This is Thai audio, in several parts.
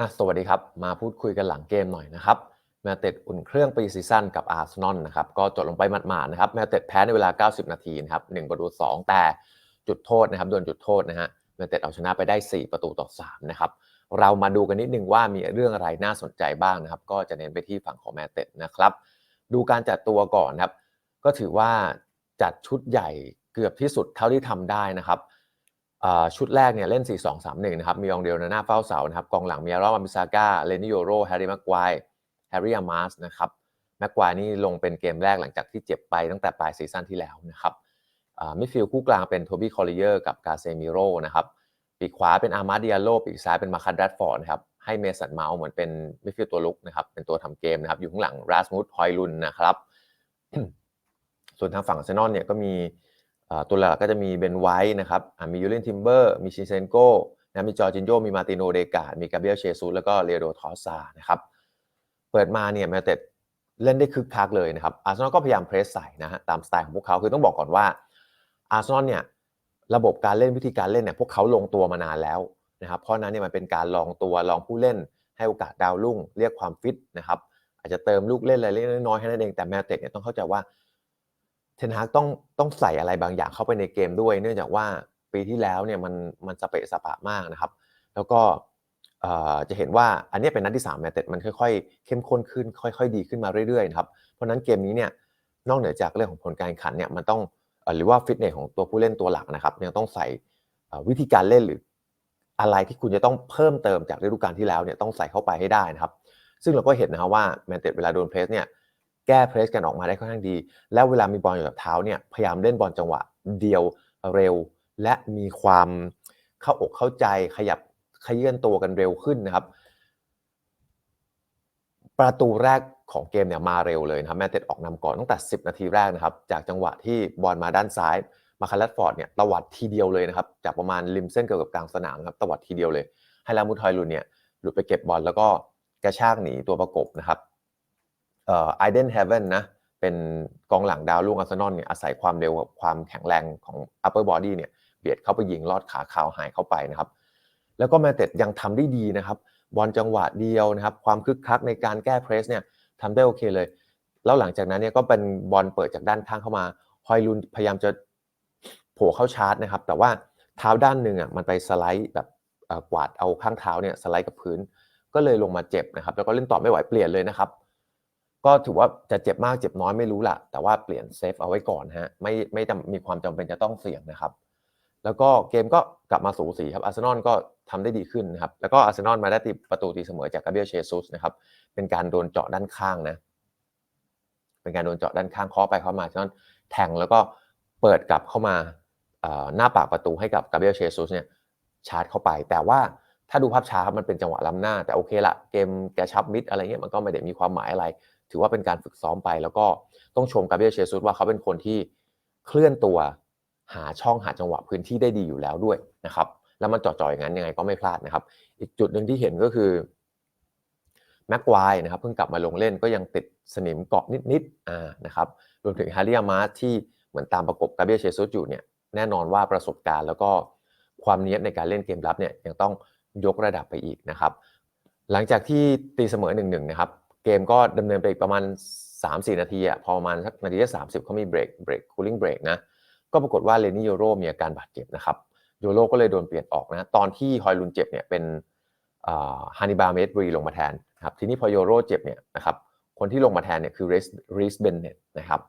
อะสวัสดีครับ มาพูดคุยกันหลังเกมหน่อยนะครับแมตเต็ดอุ่นเครื่องปีซีซั่นกับอาร์เซนอลนะครับก็จบลงไปหมาดๆนะครับแมตเต็ดแพ้ในเวลา 90 นาทีนะครับ1ประตู2 แต่จุดโทษนะครับโดนจุดโทษนะฮะแมตเต็ดเอาชนะไปได้ 4 ประตูต่อ3นะครับเรามาดูกันนิดนึงว่ามีเรื่องอะไรน่าสนใจบ้างนะครับ ก็จะเน้นไปที่ฝั่งของแมตเต็ดนะครับ ดูการจัดตัวก่อนครับ ก็ถือว่าจัดชุดใหญ่เกือบที่สุดเท่าที่ทำได้นะครับ ชุดแรกเนี่ยเล่น 4-2-3-1 นะครับ มีองเดียวนาน่าเฝ้าเสานะครับ กองหลังมีอารอมาบิซาก้า เลนิโยโร แฮร์รี่แม็กควายแฮร์รี่อามาสนะครับแม็กควายนี่ลงเป็นเกมแรกหลังจากที่เจ็บไปตั้งแต่ปลายซีซั่นที่แล้วนะครับมิดฟิลด์คู่กลางเป็นโทบี้คอลเลเยอร์กับกาเซมิโรนะครับ ปีกขวาเป็นอาร์มาดิอาโลปีกซ้ายเป็นมาคันแรดฟอร์ดนะครับ ให้เมสันเมาส์เหมือนเป็นมิดฟิลด์ตัวลุกนะครับ เป็นตัวทำเกมนะครับ อยู่ข้างหลังราสมุดฮอยลุนนะครับ ส่วนทางฝั่งเซนอนเนี่ยก็มี ตัวหลักก็จะมีเบนไวท์นะครับมียูเลนทิมเบอร์มีชิเซนโกนะมีจอร์จินโยมีมาติโนเดกามีกาเบียลเชซูแล้วก็เลโดทอสซานะครับเปิดมาเนี่ยแมตเต็ดเล่นได้คึกคักเลยนะครับอาร์เซนอลก็พยายามเพรสใส่นะฮะตามสไตล์ของพวกเขาคือต้องบอกก่อนว่าอาร์เซนอลเนี่ยระบบการเล่นวิธีการเล่นเนี่ยพวกเขาลงตัวมานานแล้วนะครับเพราะนั้นเนี่ยมันเป็นการลองตัวลองผู้เล่น ให้โอกาสดาวรุ่ง เรียกความฟิตนะครับอาจจะเติมลูกเล่นอะไรเล็กน้อยแค่นั้นเองแต่แมตเต็ดเนี่ยต้องเข้าใจว่า เทนฮากต้องต้องใส่อะไรบางอย่างเข้าไปในเกมด้วย เนื่องจากว่าปีที่แล้วเนี่ยมันมันสเปะสปะมากนะครับ แล้วก็จะเห็นว่าอันนี้เป็นนัดที่3แมตต์มันค่อยๆ เข้มข้นขึ้น ค่อยๆ ดีขึ้นมาเรื่อยๆนะครับเพราะนั้นเกมนี้เนี่ยนอกเหนือจากเรื่องของผลการแข่งขันเนี่ยมันต้องหรือว่าฟิตเนสของตัวผู้เล่นตัวหลักนะครับยังต้องใส่วิธีการเล่นหรืออะไรที่คุณจะต้องเพิ่มเติมจากฤดูกาลที่แล้วเนี่ยต้องใส่เข้าไปให้ได้นะครับ ซึ่งเราก็เห็นนะครับว่าแมนเต็ดเวลาโดนเพรสเนี่ย แก้เพรสกันออกมาได้ค่อนข้างดี แล้วเวลามีบอลอยู่กับเท้าเนี่ยพยายามเล่นบอลจังหวะเดียวเร็ว และมีความเข้าอกเข้าใจขยับขยื่นตัวกันเร็วขึ้นนะครับ ประตูแรกของเกมเนี่ยมาเร็วเลยนะครับแมตเต็ดออกนำก่อนตั้งแต่ 10 นาทีแรกนะครับ จากจังหวะที่บอลมาด้านซ้ายมาคาร์ลฟอร์ดเนี่ยตวัดทีเดียวเลยนะครับ จากประมาณริมเส้นเกือบกับกลางสนามครับตวัดทีเดียวเลยให้ลามุทอยลุนเนี่ยหลุดไปเก็บบอลแล้วก็กระชากหนีตัวประกบนะครับ ไอเดนเฮเวนนะเป็นกองหลังดาวลุ่งอาร์เซนอลเนี่ยอาศัยความเร็วกับความแข็งแรงของ upper body เนี่ยเบียดเข้าไปยิงลอดขาขาวหายเข้าไปนะครับแล้วก็แมตเต็ดยังทำได้ดีนะครับบอลจังหวะเดียวนะครับความคึกคักในการแก้เพรสเนี่ยทำได้โอเคเลย แล้วหลังจากนั้นเนี่ยก็เป็นบอลเปิดจากด้านข้างเข้ามาฮอยลุนพยายามจะโผล่เข้าชาร์จนะครับ แต่ว่าเท้าด้านหนึ่งอะมันไปสไลด์แบบกวาดเอาข้างเท้าเนี่ยสไลด์กับพื้น ก็เลยลงมาเจ็บนะครับ แล้วก็เล่นต่อไม่ไหวเปลี่ยนเลยนะครับ ก็ถือว่าจะเจ็บมากเจ็บน้อยไม่รู้ละแต่ว่าเปลี่ยนเซฟเอาไว้ก่อนฮะไม่ไม่จำมีความจำเป็นจะต้องเสี่ยงนะครับ แล้วก็เกมก็กลับมาสูสีครับอาร์เซนอลก็ทำได้ดีขึ้นนะครับแล้วก็อาร์เซนอลมาได้ตีประตูตีเสมอจากกาเบียเชซุสนะครับเป็นการโดนเจาะด้านข้างนะเป็นการโดนเจาะด้านข้างเคาะไปเคาะมาอาร์เซนอลแทงแล้วก็เปิดกลับเข้ามาหน้าปากประตูให้กับกาเบียเชซุสเนี่ยชาร์จเข้าไป แต่ว่าถ้าดูภาพช้ามันเป็นจังหวะล้ำหน้า แต่โอเคละเกมแกชับมิดอะไรเงี้ยมันก็ไม่ได้มีความหมายอะไร ถือว่าเป็นการฝึกซ้อมไป แล้วก็ต้องชมกาเบรียลเชซุสว่าเขาเป็นคนที่เคลื่อนตัวหาช่องหาจังหวะพื้นที่ได้ดีอยู่แล้วด้วยนะครับ แล้วมันจ่อๆอย่างนั้นยังไงก็ไม่พลาดนะครับ อีกจุดหนึ่งที่เห็นก็คือแม็กควายนะครับเพิ่งกลับมาลงเล่นก็ยังติดสนิมเกาะนิดๆอ่านะครับรวมถึงฮาริอามาสที่เหมือนตามประกบกาเบรียลเชซุสอยู่เนี่ยแน่นอนว่าประสบการณ์แล้วก็ความเนี้ยในการเล่นเกมรับเนี่ยยังต้องยกระดับไปอีกนะครับ หลังจากที่ตีเสมอหนึ่งหนึ่งนะครับ เกมก็ดำเนินไปอีกประมาณ 3-4 นาทีอะพอประมาณสักนาทีที่30เขามีเบรกเบรกคูลิ่งเบรกนะ ก็ปรากฏว่าเลนี่โยโรมีอาการบาดเจ็บนะครับโยโรก็เลยโดนเปลี่ยนออกนะ ตอนที่ฮอยลุนเจ็บเนี่ยเป็นฮานิบาเมดบรีลงมาแทนครับทีนี้พอโยโรเจ็บเนี่ยนะครับคนที่ลงมาแทนเนี่ยคือเรสรีสเบนเน็ตนะครับ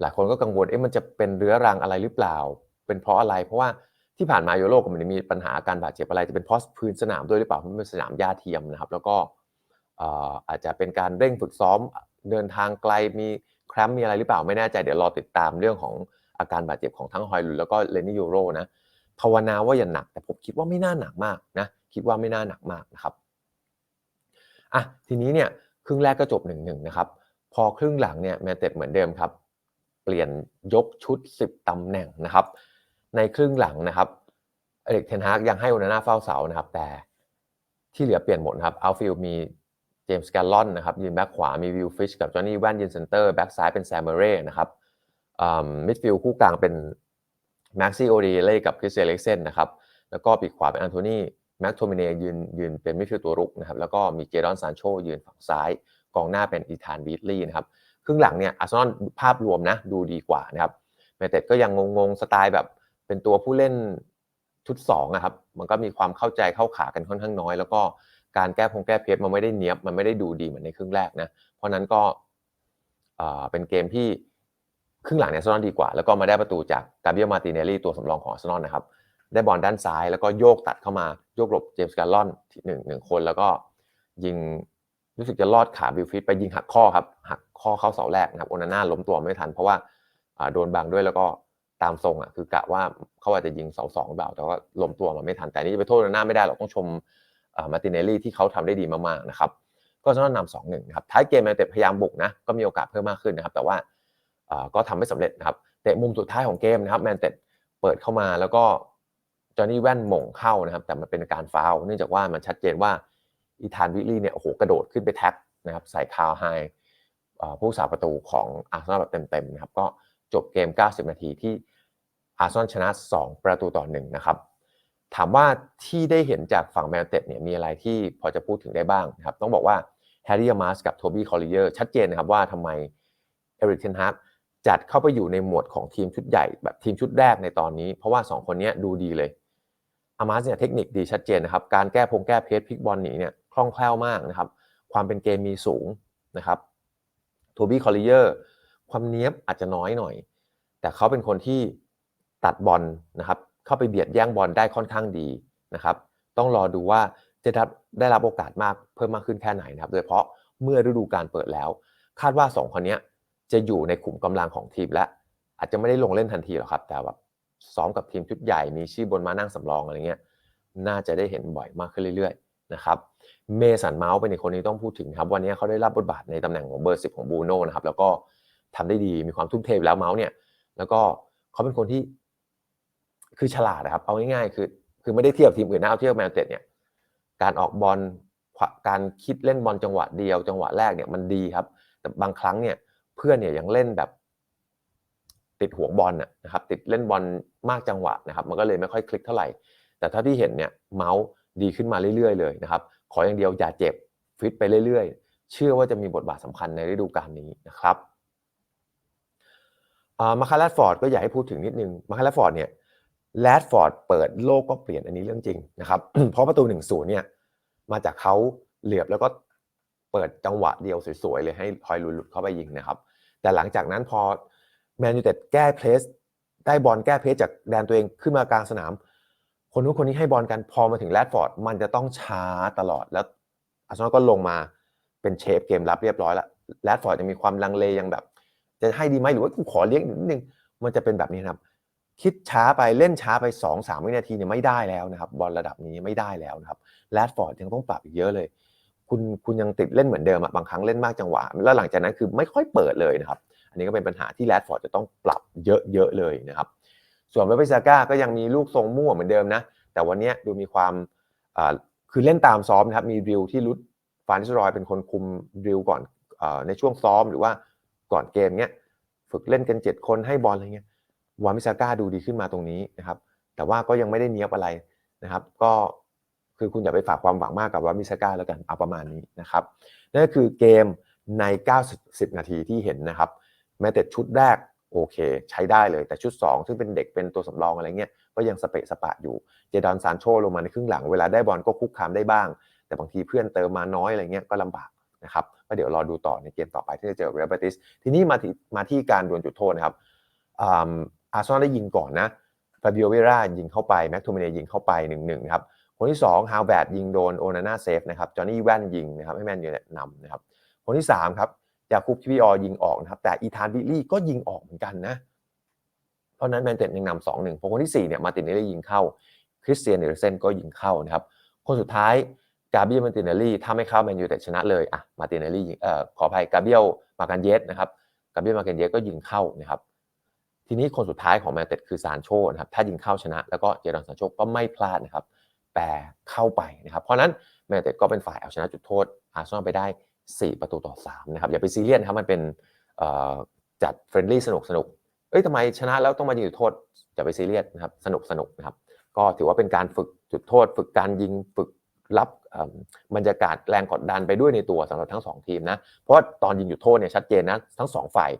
หลายคนก็กังวลเอ๊ะมันจะเป็นเรื้อรังอะไรหรือเปล่า เป็นเพราะอะไร เพราะว่าที่ผ่านมาโยโรก็ไม่ได้มีปัญหาการบาดเจ็บอะไรจะเป็นเพราะพื้นสนามด้วยหรือเปล่าเพราะมันเป็นสนามหญ้าเทียมนะครับ แล้วก็ อาจจะเป็นการเร่งฝึกซ้อมเดินทางไกลมีแครมมีอะไรหรือเปล่าไม่แน่ใจเดี๋ยวรอติดตามเรื่องของอาการบาดเจ็บของทั้งฮอยลุนแล้วก็เลนี่ยูโรนะภาวนาว่าอย่าหนักแต่ผมคิดว่าไม่น่าหนักมากนะคิดว่าไม่น่าหนักมากนะครับอะทีนี้เนี่ยครึ่งแรกก็จบ1นึนะครับพอครึ่งหลังเนี่ยแมตเต็ดเหมือนเดิมครับ เปลี่ยนยกชุด 10ตำแหน่งนะครับ ในครึ่งหลังนะครับเอริกเทนฮากยังให้โอนาน่าเฝ้าเสานะครับ แต่ที่เหลือเปลี่ยนหมดครับอัลฟิลมี เจมส์แกลลอนนะครับยืนแบ็คขวามีวิลฟิชกับจอห์นนี่แวนยืนเซนเตอร์แบ็คซ้ายเป็นแซมเบเร่นะครับมิดฟิลด์คู่กลางเป็นแม็กซี่โอดีเล่กับคริสเซเล็กเซนนะครับแล้วก็ปีกขวาเป็นอันโทนีแม็กโทมิเนยืนยืนเป็นมิดฟิลด์ตัวรุกนะครับแล้วก็มีเจดอนซานโชยืนฝั่งซ้าย กองหน้าเป็นอีธานบีทลีย์นะครับครึ่งหลังเนี่ยอาร์เซนอลภาพรวมนะดูดีกว่านะครับแมนเต็ดก็ยังงงๆสไตล์แบบเป็นตัวผู้เล่นชุด2นะครับมันก็มีความเข้าใจเข้าขากันค่อนข้างน้อย แล้วก็ การแก้พงแก้เพชรมันไม่ได้เนี้ยบมันไม่ได้ดูดีเหมือนในครึ่งแรกนะเพราะนั้นก็เป็นเกมที่ครึ่งหลังเนี่ยอาร์เซนอลดีกว่า แล้วก็มาได้ประตูจากกาเบียลมาติเนลลี่ตัวสำรองของอาร์เซนอลนะครับได้บอลด้านซ้ายแล้วก็โยกตัดเข้ามาโยกหลบเจมส์การ์ลอนหนึ่งหนึ่งคนแล้วก็ยิงรู้สึกจะลอดขาบิลฟิตไปยิงหักข้อครับหักข้อเข้าเสาแรกนะครับโอนาน่าล้มตัวไม่ทัน เพราะว่าโดนบังด้วยแล้วก็ตามทรงอะคือกะว่าเขาอาจจะยิงเสาสองเปล่าแต่ว่าล้มตัวมาไม่ทันแต่นี่จะไปโทษโอนาน่าไม่ได้เราต้องชม มาตินเนลลี่ที่เขาทำได้ดีมากๆนะครับก็จะนำสองหนึ่งนะครับท้ายเกมแมนเต็พยายามบุกนะก็มีโอกาสเพิ่มมากขึ้นนะครับ แต่ว่าก็ทำไม่สำเร็จนะครับเตะมุมสุดท้ายของเกมนะครับแมนเต็เปิดเข้ามาแล้วก็จอห์นนี่แว่นหม่งเข้านะครับ แต่มันเป็นการฟาวเนื่องจากว่ามันชัดเจนว่าอีธานวิลลี่เนี่ยโอ้โหกระโดดขึ้นไปแท็กนะครับใส่คาวไฮผู้สาประตูของอาร์เซนอลแบบเต็มๆนะครับก็จบเกม 90 นาทีที่อาร์เซนอลชนะ 2 ประตูต่อหนึ่งนะครับ ถามว่าที่ได้เห็นจากฝั่งแมนเต็ดเนี่ยมีอะไรที่พอจะพูดถึงได้บ้างนะครับต้องบอกว่าแฮร์รี่มาสกับโทบี้คอลลิเยอร์ชัดเจนนะครับว่าทำไมเอริกเทนฮากจัดเข้าไปอยู่ในหมวดของทีมชุดใหญ่แบบทีมชุดแรกในตอนนี้ เพราะว่า 2 คนนี้ดูดีเลยอามาสเนี่ยเทคนิคดีชัดเจนนะครับการแก้พงแก้เพจพลิกบอลหนีเนี่ยคล่องแคล่วมากนะครับความเป็นเกมมีสูงนะครับโทบี้คอลลิเยอร์ความเนี้ยบอาจจะน้อยหน่อย แต่เขาเป็นคนที่ตัดบอลนะครับ เข้าไปเบียดแย่งบอลได้ค่อนข้างดีนะครับต้องรอดูว่าจะได้รับโอกาสมากเพิ่มมากขึ้นแค่ไหนนะครับ โดยเฉพาะเมื่อฤดูกาลเปิดแล้ว คาดว่า 2 คนนี้จะอยู่ในกลุ่มกำลังของทีมและ อาจจะไม่ได้ลงเล่นทันทีหรอกครับ แต่แบบซ้อมกับทีมชุดใหญ่มีชื่อบนมานั่งสำรองอะไรเงี้ยน่าจะได้เห็นบ่อยมากขึ้นเรื่อยๆนะครับเมสันเมาส์เป็นอีกคนที่ต้องพูดถึงครับ วันนี้เขาได้รับบทบาทในตำแหน่งของเบอร์สิบของบูโน่นะครับแล้วก็ทำได้ดีมีความทุ่มเทแล้วเมาส์เนี่ยแล้วก็เขาเป็นคนที่ คือฉลาดนะครับ เอาง่ายๆ คือคือไม่ได้เทียบทีมอื่นนะเอาเทียบแมนเต็ดเนี่ยการออกบอลการคิดเล่นบอลจังหวะเดียว จังหวะแรกเนี่ยมันดีครับ แต่บางครั้งเนี่ยเพื่อนเนี่ยยังเล่นแบบติดห่วงบอลนะครับติดเล่นบอลมากจังหวะนะครับ มันก็เลยไม่ค่อยคลิกเท่าไหร่ แต่ถ้าที่เห็นเนี่ยเมาส์ดีขึ้นมาเรื่อยๆเลยนะครับ ขออย่างเดียวอย่าเจ็บฟิตไปเรื่อยๆ เชื่อว่าจะมีบทบาทสำคัญในฤดูกาลนี้นะครับมาคาร์ลฟอร์ดก็อยากให้พูดถึงนิดนึงมาคาร์ลฟอร์ดเนี่ย แรดฟอร์ดเปิดโลกก็เปลี่ยนอันนี้เรื่องจริงนะครับ เพราะประตู1นเนี่ยมาจากเขาเหลือบแล้วก็เปิดจังหวะเดียวสวยๆเลยให้ฮอยลุดเข้าไปยิงนะครับ แต่หลังจากนั้นพอแมนยูเต็ดแก้เพลสได้บอลแก้เพลสจากแดนตัวเองขึ้นมากลางสนาม คนนู้นคนนี้ให้บอลกันพอมาถึงแรดฟอร์ดมันจะต้องช้าตลอดแล้วอาร์เซนอลก็ลงมาเป็นเชฟเกมรับเรียบร้อยแล้วแรดฟอร์ดยังมีความลังเลยังแบบ จะให้ดีไหมหรือว่าขอเลี้ยงนิดนึงมันจะเป็นแบบนี้ครับ คิดช้าไปเล่นช้าไป2อสามวินาทีเนี่ยไม่ได้แล้วนะครับบอลระดับนี้ไม่ได้แล้วนะครับแรดฟอร์ดยังต้องปรับอีกเยอะเลย คุณคุณยังติดเล่นเหมือนเดิมอะบางครั้งเล่นมากจังหวะ แล้วหลังจากนั้นคือไม่ค่อยเปิดเลยนะครับ อันนี้ก็เป็นปัญหาที่แรดฟอร์ดจะต้องปรับเยอะๆเลยนะครับส่วนเวเบซาก้าก็ยังมีลูกทรงมั่วเหมือนเดิมนะแต่วันนี้ดูมีความคือเล่นตามซ้อมนะครับมีริวที่รุดฟานนิสรอยเป็นคนคุมริวก่อนอในช่วงซ้อมหรือว่าก่อนเกมเนี้ยฝึกเล่นกัน 7 คนให้บอลอะไรเงี้ย วามิซาก้าดูดีขึ้นมาตรงนี้นะครับ แต่ว่าก็ยังไม่ได้เนี้ยบอะไรนะครับ ก็คือคุณอย่าไปฝากความหวังมากกับวามิซาก้าแล้วกันเอาประมาณนี้นะครับนั่นก็คือเกมใน 90 นาทีที่เห็นนะครับ แม้แต่ชุดแรกโอเค ใช้ได้เลยแต่ชุด 2 ซึ่งเป็นเด็กเป็นตัวสำรองอะไรเงี้ยก็ยังสเปะสปะอยู่ เจดอนซานโชลงมาในครึ่งหลังเวลาได้บอลก็คุกคามได้บ้าง แต่บางทีเพื่อนเติมมาน้อยอะไรเงี้ยก็ลำบากนะครับก็เดี๋ยวรอดูต่อในเกมต่อไปที่จะเจอเรเบติสทีนี้มาที่มาที่การดวลจุดโทษนะครับ อาร์เซนอลได้ยิงก่อนนะฟาบิโอเวรายิงเข้าไปแม็กทเมเนยิงเข้าไป1นึนะครับคนที่2ฮาวเวิร์ดยิงโดนโอนาน่าเซฟนะครับจอห์นนี่แว่นยิงนะครับให้แมนยูนำนะครับคนที่3ครับยาคุบทีพีออยิงออกนะครับแต่อีธานวิลลี่ก็ยิงออกเหมือนกันนะเพราะนั้นแมนเต็ดยังนำสองหนึ่งพอคนที่4เนี่ยมาตินเนลลี่ยิงเข้าคริสเตียนเดรเซนก็ยิงเข้านะครับคนสุดท้ายกาเบียลมาตินเนลลี่ถ้าไม่เข้าแมนยูแต่ชนะเลยอะมาตินเนลลี่เอ่อขออภัยกาเบียลมากันเยสนะครับกาเบียลมากันเยสก็ยิงเข้านะครับ ทีนี้คนสุดท้ายของแมนเต็ดคือซานโชนะครับถ้ายิงเข้าชนะ แล้วก็เจดอนซานโชก็ไม่พลาดนะครับแต่เข้าไปนะครับเพราะนั้นแมนเต็ดก็เป็นฝ่ายเอาชนะจุดโทษอาร์เซนอลไปได้ 4 ประตูต่อ3นะครับอย่าไปซีเรียสครับมันเป็นจัดเฟรนลี่สนุกสนุกเอ้ยทำไมชนะแล้วต้องมายิงจุดโทษอย่าไปซีเรียสนะครับสนุกสนุกนะครับก็ถือว่าเป็นการฝึกจุดโทษ ฝึกการยิงฝึกรับบรรยากาศแรงกดดันไปด้วยในตัวสำหรับทั้ง 2 ทีมนะเพราะว่าตอนยิงจุดโทษเนี่ยชัดเจนนะทั้ง 2 ฝ่าย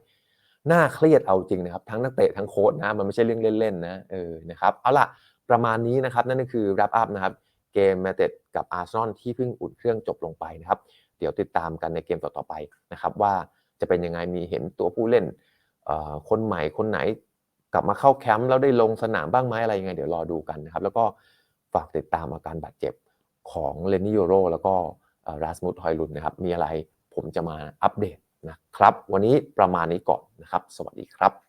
น่าเครียดเอาจริงนะครับ ทั้งนักเตะทั้งโค้ชนะมันไม่ใช่เรื่องเล่นๆนะเออนะครับเอาล่ะประมาณนี้นะครับ นั่นก็คือ wrap up นะครับเกมแมตต์กับอาร์ซอลที่เพิ่งอุ่นเครื่องจบลงไปนะครับ เดี๋ยวติดตามกันในเกมต่อๆไปนะครับ ว่าจะเป็นยังไงมีเห็นตัวผู้เล่นคนใหม่คนไหนกลับมาเข้าแคมป์แล้วได้ลงสนามบ้างไหมอะไรยังไง เดี๋ยวรอดูกันนะครับ แล้วก็ฝากติดตามอาการบาดเจ็บของเลนนี่โยโรแล้วก็ราสมุตฮอยลุนนะครับ มีอะไรผมจะมาอัปเดต นะครับ วันนี้ประมาณนี้ก่อนนะครับ สวัสดีครับ